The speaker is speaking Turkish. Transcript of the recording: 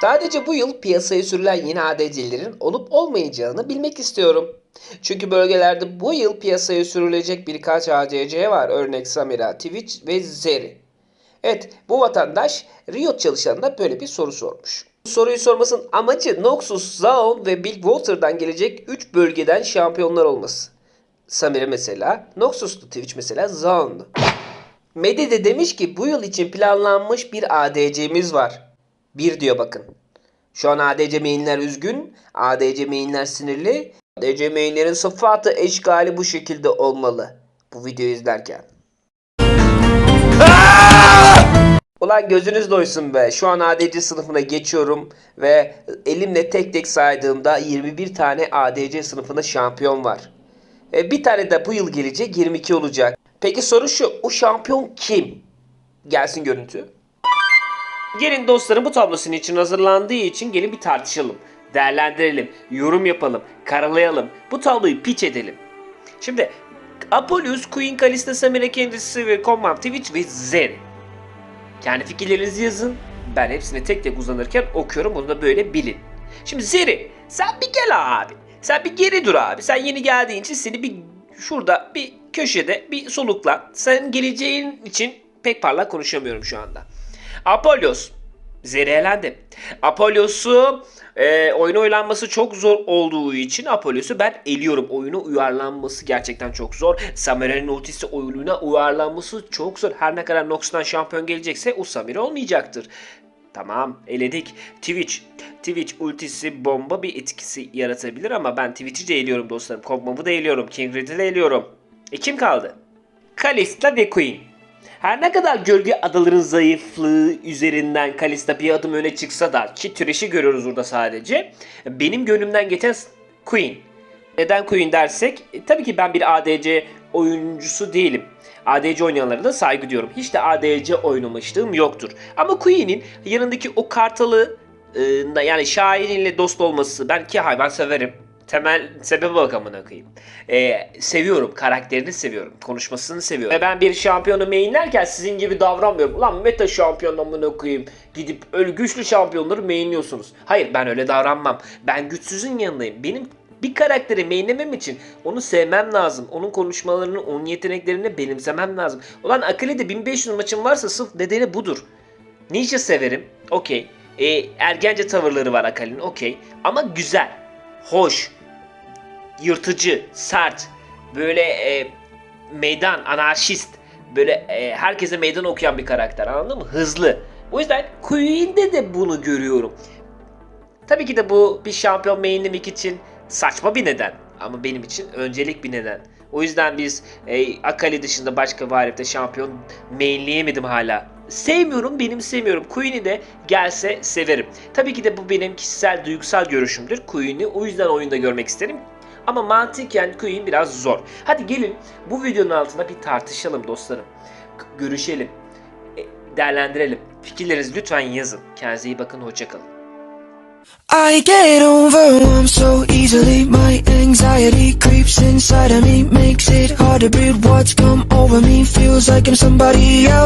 Sadece bu yıl piyasaya sürülen yeni ADC'lerin olup olmayacağını bilmek istiyorum. Çünkü bölgelerde bu yıl piyasaya sürülecek birkaç ADC var. Örnek Samira, Twitch ve Zeri. Evet bu vatandaş Riot çalışanına böyle bir soru sormuş. Bu soruyu sormasının amacı Noxus, Zaun ve Big Water'dan gelecek 3 bölgeden şampiyonlar olması. Samira mesela, Noxus'lu Twitch mesela Zaun'lu. Medi de demiş ki bu yıl için planlanmış bir ADC'miz var. Bir diyor bakın. Şu an ADC mainler üzgün, ADC mainler sinirli. ADC mainlerin sıfatı eşgali bu şekilde olmalı. Bu videoyu izlerken. Ulan gözünüz doysun be. Şu an ADC sınıfına geçiyorum ve elimle tek tek saydığımda 21 tane ADC sınıfında şampiyon var. E, bir tane de bu yıl gelecek 22 olacak. Peki soru şu. O şampiyon kim? Gelsin görüntü. Gelin dostlarım bu tablosun için hazırlandığı için gelin bir tartışalım. Değerlendirelim, yorum yapalım, karalayalım. Bu tabloyu piç edelim. Şimdi Apollus, Queen, Kalista, Samira kendisi ve Command, Twitch ve Zen. Kendi fikirlerinizi yazın. Ben hepsini tek tek uzanırken okuyorum. Bunu da böyle bilin. Şimdi Zeri sen bir gel abi. Sen bir geri dur abi. Sen yeni geldiğin için seni bir şurada bir köşede bir solukla. Sen geleceğin için pek parlak konuşamıyorum şu anda. Apollos. Zeri elendi. Apollos'u e, oyuna uyarlanması çok zor olduğu için Apollos'u ben eliyorum. Oyuna uyarlanması gerçekten çok zor. Samira'nın ultisi oyununa uyarlanması çok zor. Her ne kadar Nox'tan şampiyon gelecekse o Samira olmayacaktır. Tamam eledik. Twitch. Twitch ultisi bomba bir etkisi yaratabilir ama ben Twitch'i de eliyorum dostlarım. Kog'Maw'u da eliyorum. King Red'i de eliyorum. E kim kaldı? Kalista ve Queen. Her ne kadar gölge adaların zayıflığı üzerinden Kalista bir adım öne çıksa da ki Thresh'i görüyoruz burada sadece. Benim gönlümden geçen Queen. Neden Queen dersek e, tabii ki ben bir ADC oyuncusu değilim. ADC oynayanlara da saygı duyuyorum. Hiç de ADC oynamışlığım yoktur. Ama Queen'in yanındaki o kartalı e, yani şairinle dost olması ben ki hayvan severim. Temel sebebi bak amına koyayım. Ee, seviyorum. Karakterini seviyorum. Konuşmasını seviyorum. Ve ben bir şampiyonu mainlerken sizin gibi davranmıyorum. Ulan meta şampiyon amına koyayım. Gidip öyle güçlü şampiyonları mainliyorsunuz. Hayır ben öyle davranmam. Ben güçsüzün yanındayım. Benim bir karakteri mainlemem için onu sevmem lazım. Onun konuşmalarını, onun yeteneklerini benimsemem lazım. Ulan Akali'de 1500 maçım varsa sırf nedeni budur. Ninja severim. Okey. Ee, ergence tavırları var Akali'nin. Okey. Ama güzel. Hoş yırtıcı, sert, böyle e, meydan, anarşist, böyle e, herkese meydan okuyan bir karakter anladın mı? Hızlı. O yüzden Queen'de de bunu görüyorum. Tabii ki de bu bir şampiyon mainlemek için saçma bir neden. Ama benim için öncelik bir neden. O yüzden biz e, Akali dışında başka varipte şampiyon mainleyemedim hala. Sevmiyorum, benim sevmiyorum. Queen'i de gelse severim. Tabii ki de bu benim kişisel duygusal görüşümdür. Queen'i o yüzden oyunda görmek isterim. Ama mantıken Queen biraz zor. Hadi gelin bu videonun altına bir tartışalım dostlarım. Görüşelim. E, değerlendirelim. Fikirlerinizi lütfen yazın. Kendinize iyi bakın. Hoşçakalın. I get overwhelmed so easily. My anxiety creeps inside of me, makes it hard to breathe. What's come over me feels like I'm somebody else.